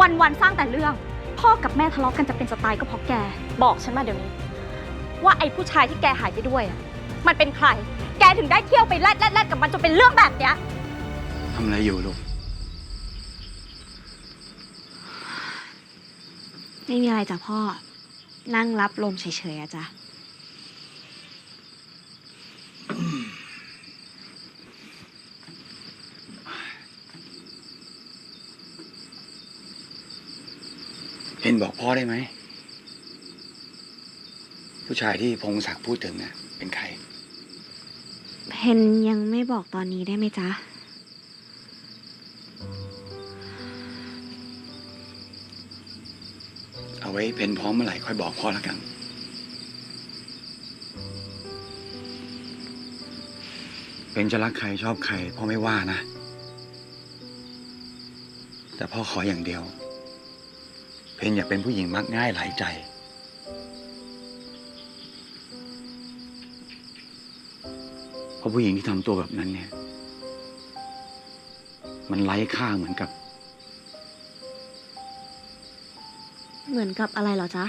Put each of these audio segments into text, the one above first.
วันวันๆสร้างแต่เรื่อง พ่อกับแม่ทะเลาะกันจะเป็นจะตายก็เพราะแก บอกฉันมาเดี๋ยวนี้ ว่าไอ้ผู้ชายที่แกหายไปด้วยอะมันเป็นใคร แกถึงได้เที่ยวไปแลดแลดแลดกับมันจนเป็นเรื่องแบบเนี้ย ทำอะไรอยู่ลูก ไม่มีอะไรจ้ะพ่อ นั่งรับลมเฉยๆอะจ้ะ เพนบอกพ่อได้ไหม ผู้ชายที่พงศักดิ์พูดถึงน่ะ เป็นใคร เพนยังไม่บอกตอนนี้ได้ไหมจ๊ะ เอาไว้เพนพร้อมเมื่อไหร่ค่อยบอกพ่อแล้วกัน เป็นจะรักใครชอบใครพ่อไม่ว่านะ แต่พ่อขออย่างเดียว เพนอย่าเป็นผู้หญิงมักง่ายหลายใจ เพราะผู้หญิงที่ทำตัวแบบนั้นเนี่ย มันไร้ค่าเหมือนกับ เหมือนกับอะไรเหรอจ๊ะ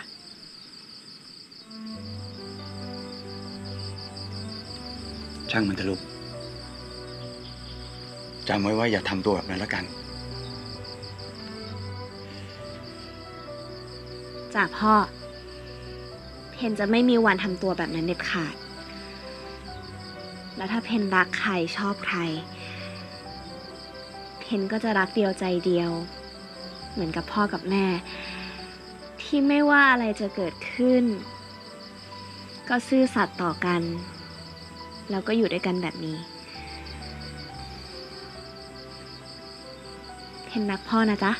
ช่างมันเถอะลูกจำไว้ว่าอย่าทำตัวแบบนั้นแล้วกัน จ้ะพ่อ เพนจะไม่มีวันทำตัวแบบนั้นเด็ดขาด แล้วถ้าเพนรักใครชอบใคร เพนก็จะรักเดียวใจเดียว เหมือนกับพ่อกับแม่ ที่ไม่ว่าอะไรจะเกิดขึ้น ก็ซื่อสัตย์ต่อกัน แล้วก็อยู่ด้วยกันแบบนี้ เพนรักพ่อนะจ๊ะ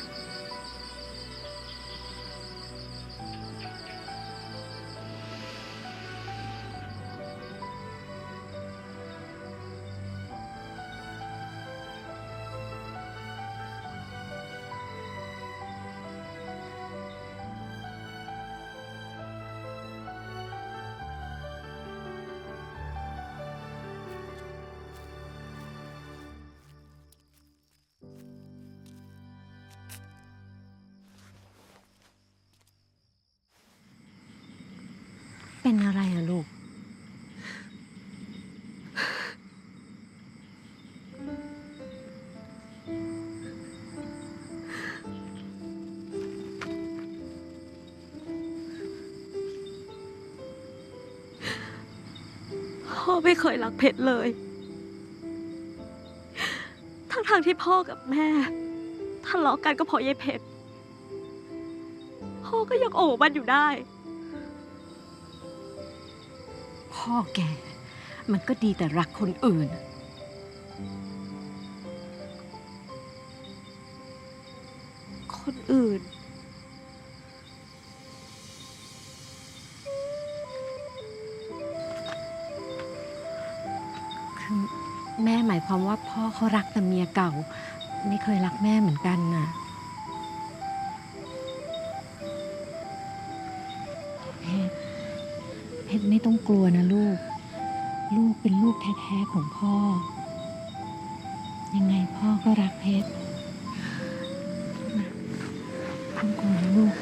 เป็นอะไรอะลูก พ่อไม่เคยรักเพชรเลย ทั้งๆที่พ่อกับแม่ทะเลาะกันก็เพราะยายเพชร พ่อก็ยังโอบมันอยู่ได้ พ่อแก มันก็ดีแต่รักคนอื่น คนอื่น คือแม่หมายความว่าพ่อเขารักแต่เมียเก่า ไม่เคยรักแม่เหมือนกันน่ะ ต้องกลัวนะลูก ลูกเป็นลูกแท้ๆของพ่อ ยังไงพ่อก็รักเพชรไม่ต้องกลัวนะลูก